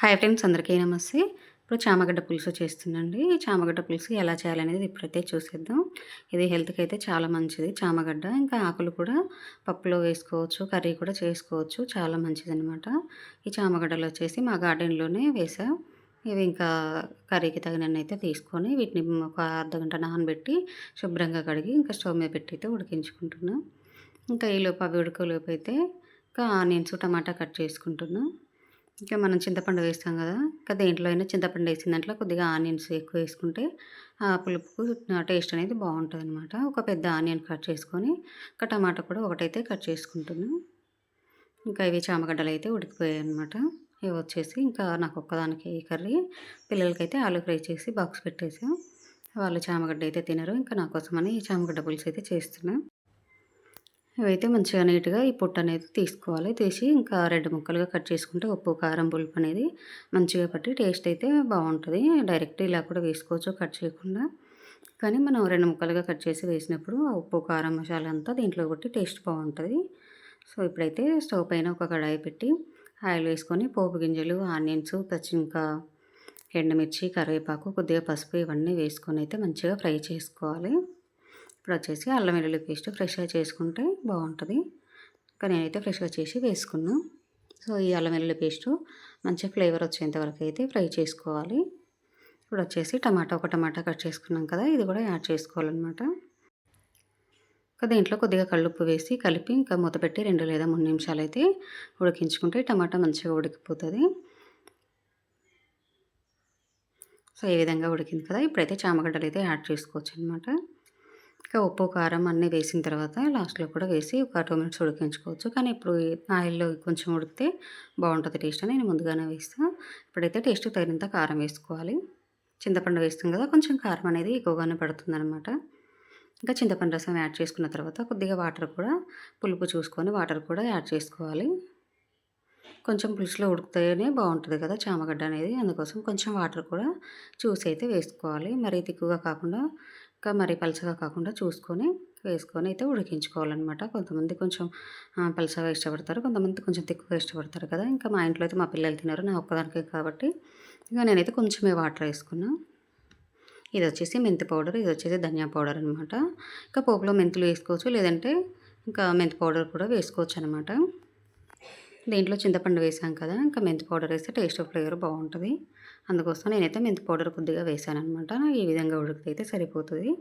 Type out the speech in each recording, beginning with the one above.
Hi friends అందరికీ నమస్తే. ఇప్పుడు చామగడ్డ పులుసు చేస్తుందండి ఈ చామగడ్డ పులుసు ఎలా చేయాలనేది ఇప్పుడైతే చూసేద్దాం. ఇది హెల్త్కి అయితే చాలా మంచిది. చామగడ్డ ఇంకా ఆకులు కూడా పప్పులో వేసుకోవచ్చు కర్రీ కూడా చేసుకోవచ్చు చాలా మంచిది అనమాట ఈ చామగడ్డలు వచ్చేసి మా గార్డెన్లోనే వేసా. ఇవి ఇంకా కర్రీకి తగినన్ని అయితే తీసుకొని వీటిని ఒక అర్ధ గంట నానబెట్టి శుభ్రంగా కడిగి ఇంకా స్టవ్ మీద పెట్టి అయితే ఉడికించుకుంటున్నాం. ఇంకా ఈలోపు అవి ఉడకలోపు అయితే ఇంకా ఆనియన్స్ టమాటా కట్ చేసుకుంటున్నాం. ఇంకా మనం చింతపండు వేస్తాం కదా ఇంకా దేంట్లో అయినా చింతపండు వేసిన దాంట్లో కొద్దిగా ఆనియన్స్ ఎక్కువ వేసుకుంటే ఆ పులుపుకు టేస్ట్ అనేది బాగుంటుంది అనమాట ఒక పెద్ద ఆనియన్ కట్ చేసుకొని ఇంకా టమాటా కూడా ఒకటైతే కట్ చేసుకుంటున్నాను ఇంకా ఇవి చామగడ్డలు అయితే ఉడికిపోయాయి అనమాట ఇవి వచ్చేసి ఇంకా నాకు ఒక్కదానికి కర్రీ. పిల్లలకైతే ఆలు ఫ్రై చేసి బాక్స్ పెట్టేసాం. వాళ్ళు చామగడ్డ అయితే తినరు ఇంకా నా కోసమని చామగడ్డ పులుసు అయితే చేస్తున్నాను ఇవైతే మంచిగా నీట్గా ఈ పొట్టు అనేది తీసుకోవాలి. తీసి ఇంకా రెండు ముక్కలుగా కట్ చేసుకుంటే ఉప్పు కారం పులుపు అనేది మంచిగా పట్టి టేస్ట్ అయితే బాగుంటుంది. డైరెక్ట్ ఇలా కూడా వేసుకోవచ్చు కట్ చేయకుండా. కానీ మనం రెండు ముక్కలుగా కట్ చేసి వేసినప్పుడు ఆ ఉప్పు కారం మసాలా అంతా దీంట్లో కొట్టి టేస్ట్ బాగుంటుంది. సో ఇప్పుడైతే స్టవ్ పైన ఒక కడాయి పెట్టి ఆయిల్ వేసుకొని పోపు గింజలు ఆనియన్స్ పచ్చి ఇంకా ఎండుమిర్చి కరివేపాకు కొద్దిగా పసుపు ఇవన్నీ వేసుకొని అయితే మంచిగా ఫ్రై చేసుకోవాలి. ఇప్పుడు వచ్చేసి అల్లం వెల్లుల్లి పేస్ట్ ఫ్రెష్గా చేసుకుంటే బాగుంటుంది. ఇంకా నేనైతే ఫ్రెష్గా చేసి వేసుకున్నాను సో ఈ అల్లం వెల్లుల్లి పేస్ట్ మంచిగా ఫ్లేవర్ వచ్చేంత వరకు అయితే ఫ్రై చేసుకోవాలి. ఇప్పుడు వచ్చేసి టమాటా ఒక టమాటా కట్ చేసుకున్నాం కదా ఇది కూడా యాడ్ చేసుకోవాలన్నమాట. ఇంకా దీంట్లో కొద్దిగా కళ్ళుప్పు వేసి కలిపి ఇంకా మూత పెట్టి రెండు లేదా మూడు నిమిషాలు అయితే ఉడికించుకుంటే టమాటా మంచిగా ఉడికిపోతుంది. సో ఈ విధంగా ఉడికింది కదా ఇప్పుడైతే చామగడ్డలు అయితే యాడ్ చేసుకోవచ్చు అనమాట ఇంకా ఉప్పు కారం అన్నీ వేసిన తర్వాత లాస్ట్లో కూడా వేసి ఒక టూ మినిట్స్ ఉడికించుకోవచ్చు. కానీ ఇప్పుడు ఆయిల్లో కొంచెం ఉడికితే బాగుంటుంది టేస్ట్ అని నేను ముందుగానే వేస్తాను ఇప్పుడైతే టేస్ట్ తగినంత కారం వేసుకోవాలి. చింతపండు వేస్తాం కదా కొంచెం కారం అనేది ఎక్కువగానే పడుతుంది అనమాట ఇంకా చింతపండు రసం యాడ్ చేసుకున్న తర్వాత కొద్దిగా వాటర్ కూడా పులుపు చూసుకొని వాటర్ కూడా యాడ్ చేసుకోవాలి. కొంచెం పులుసులో ఉడికితేనే బాగుంటుంది కదా చామగడ్డ అనేది. అందుకోసం కొంచెం వాటర్ కూడా చూసి అయితే వేసుకోవాలి. మరీ తిక్కువగా కాకుండా ఇంకా మరీ పలచగా కాకుండా చూసుకొని వేసుకొని అయితే ఉడికించుకోవాలన్నమాట. కొంతమంది కొంచెం పలచగా ఇష్టపడతారు కొంతమంది కొంచెం తిక్కుగా ఇష్టపడతారు కదా. ఇంకా మా ఇంట్లో అయితే మా పిల్లలు తిన్నారు నా ఒక్కదానికే కాబట్టి. ఇంకా నేనైతే కొంచెమే వాటర్ వేసుకున్నా. ఇది వచ్చేసి మెంతి పౌడర్ ఇది వచ్చేసి ధనియా పౌడర్ అనమాట ఇంకా పోపులో మెంతులు వేసుకోవచ్చు లేదంటే ఇంకా మెంతి పౌడర్ కూడా వేసుకోవచ్చు అనమాట దీంట్లో చింతపండు వేసాం కదా ఇంకా మెంతి పౌడర్ వేస్తే టేస్ట్ ఫ్లేవర్ బాగుంటుంది. అందుకోసం నేనైతే మెంతి పౌడర్ కొద్దిగా వేసాను అనమాట ఈ విధంగా ఉడికితే సరిపోతుంది.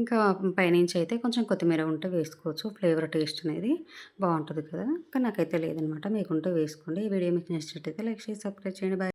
ఇంకా పైనుంచి అయితే కొంచెం కొత్తిమీర ఉంటే వేసుకోవచ్చు. ఫ్లేవర్ టేస్ట్ అనేది బాగుంటుంది కదా. ఇంకా నాకైతే లేదనమాట మీకుంటే వేసుకోండి. ఈ వీడియో మీకు నచ్చినట్టయితే లైక్ చేసి సబ్స్క్రైబ్ చేయండి. బాయ్